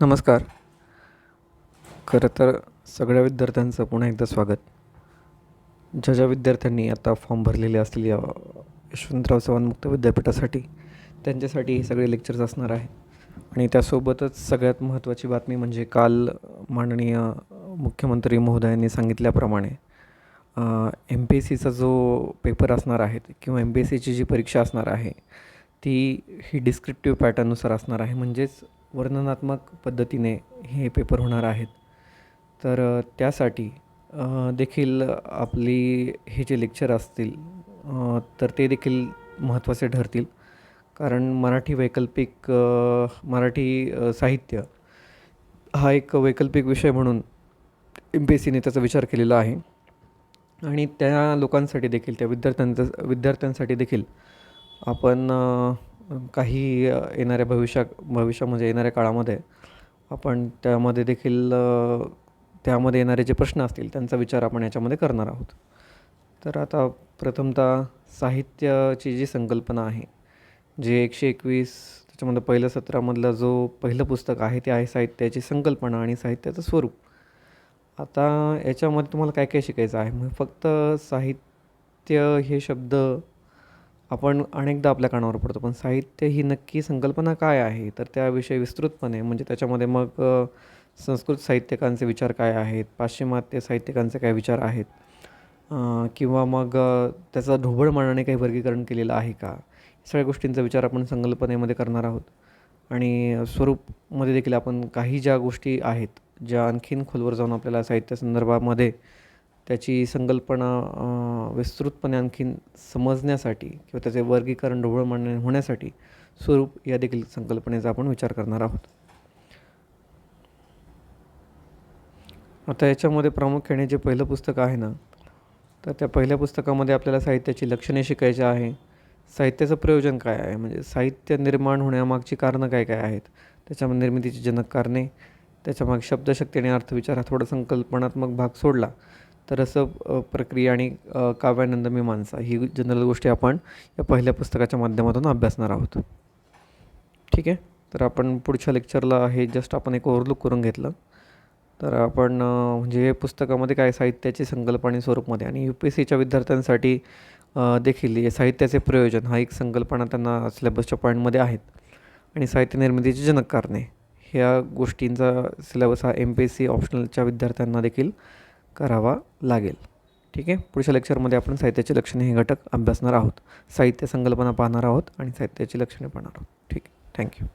नमस्कार. खरं तर सगळ्या विद्यार्थ्यांचं पुन्हा एकदा स्वागत. ज्या ज्या विद्यार्थ्यांनी आता फॉर्म भरलेले असतील या यशवंतराव चव्हाण मुक्त विद्यापीठासाठी त्यांच्यासाठी हे सगळे लेक्चर्स असणार आहे आणि त्यासोबतच सगळ्यात महत्त्वाची बातमी म्हणजे काल माननीय मुख्यमंत्री महोदयांनी सांगितल्याप्रमाणे एम पी एस सीचा जो पेपर असणार आहे किंवा एम पी एस सीची जी परीक्षा असणार आहे ती ही डिस्क्रिप्टिव्ह पॅटर्ननुसार असणार आहे. म्हणजेच वर्णनात्मक पद्धतीने हे पेपर होणार आहेत. तर त्यासाठी देखील आपली हे जे लेक्चर असतील तर ते देखील महत्त्वाचे ठरतील. कारण मराठी वैकल्पिक मराठी साहित्य हा एक वैकल्पिक विषय म्हणून एम पी एस सीने त्याचा विचार केलेला आहे. आणि त्या लोकांसाठी देखील त्या विद्यार्थ्यांचा विद्यार्थ्यांसाठी देखील आपण काही येणाऱ्या भविष्या भविष्यामध्ये म्हणजे येणाऱ्या काळामध्ये आपण त्यामध्ये देखील त्यामध्ये येणारे जे प्रश्न असतील त्यांचा विचार आपण याच्यामध्ये करणार आहोत. तर आता प्रथमतः साहित्याची जी संकल्पना आहे जे एकशे एकवीस त्याच्यामध्ये पहिल्या सत्रामधला जो पहिलं पुस्तक आहे ते आहे साहित्याची संकल्पना आणि साहित्याचं स्वरूप. आता याच्यामध्ये तुम्हाला काय काय शिकायचं आहे? मग फक्त साहित्य हे शब्द आपण अनेकदा आपल्या कानावर पडतो पण साहित्य ही नक्की संकल्पना काय आहे? तर त्याविषयी विस्तृतपणे म्हणजे त्याच्यामध्ये मग संस्कृत साहित्यिकांचे विचार काय आहेत? पाश्चिमात्य साहित्यिकांचे काय विचार आहेत? किंवा मग त्याचा ढोबळ मानाने काही वर्गीकरण केलेलं आहे का? सगळ्या गोष्टींचा विचार आपण संकल्पनेमध्ये करणार आहोत. आणि स्वरूपमध्ये देखील आपण काही ज्या गोष्टी आहेत ज्या आणखीन खोलवर जाऊन आपल्याला साहित्य संदर्भामध्ये त्याची संकल्पना विस्तृतपणे आणखीन समजण्यासाठी किंवा त्याचे वर्गीकरण ढोबळ मांडणे होण्यासाठी स्वरूप या देखील संकल्पनेचा आपण विचार करणार आहोत. आता याच्यामध्ये प्रामुख्याने जे पहिलं पुस्तक आहे ना तर त्या पहिल्या पुस्तकामध्ये आपल्याला साहित्याची लक्षणे शिकायची आहे साहित्याचं प्रयोजन काय आहे? म्हणजे साहित्य निर्माण होण्यामागची कारणं काय काय आहेत? त्याच्यामध्ये निर्मितीची जनक कारणे त्याच्यामागे शब्दशक्ती आणि अर्थविचार हा थोडा संकल्पनात्मक भाग सोडला. तर असं प्रक्रिया आणि काव्यानंद मी माणसा ही जनरल गोष्टी आपण या पहिल्या पुस्तकाच्या माध्यमातून अभ्यासणार आहोत. ठीक आहे? तर आपण पुढच्या लेक्चरला हे जस्ट आपण एक ओव्हरलुक करून घेतलं. तर आपण म्हणजे हे पुस्तकामध्ये काय साहित्याची संकल्प आणि स्वरूपमध्ये आणि यू पी एस सीच्या विद्यार्थ्यांसाठी देखील हे साहित्याचे प्रयोजन हा एक संकल्पना त्यांना सिलेबसच्या पॉईंटमध्ये आहेत. आणि साहित्य निर्मितीची जनक कारणे ह्या गोष्टींचा सिलेबस हा एम पी एस सी ऑप्शनलच्या विद्यार्थ्यांना देखील करावा लागेल. ठीक आहे? पुढच्या लेक्चरमध्ये आपण साहित्याची लक्षणे हे घटक अभ्यासणार आहोत. साहित्य संकल्पना पाहणार आहोत आणि साहित्याची लक्षणे पाहणार आहोत. ठीक आहे? थँक्यू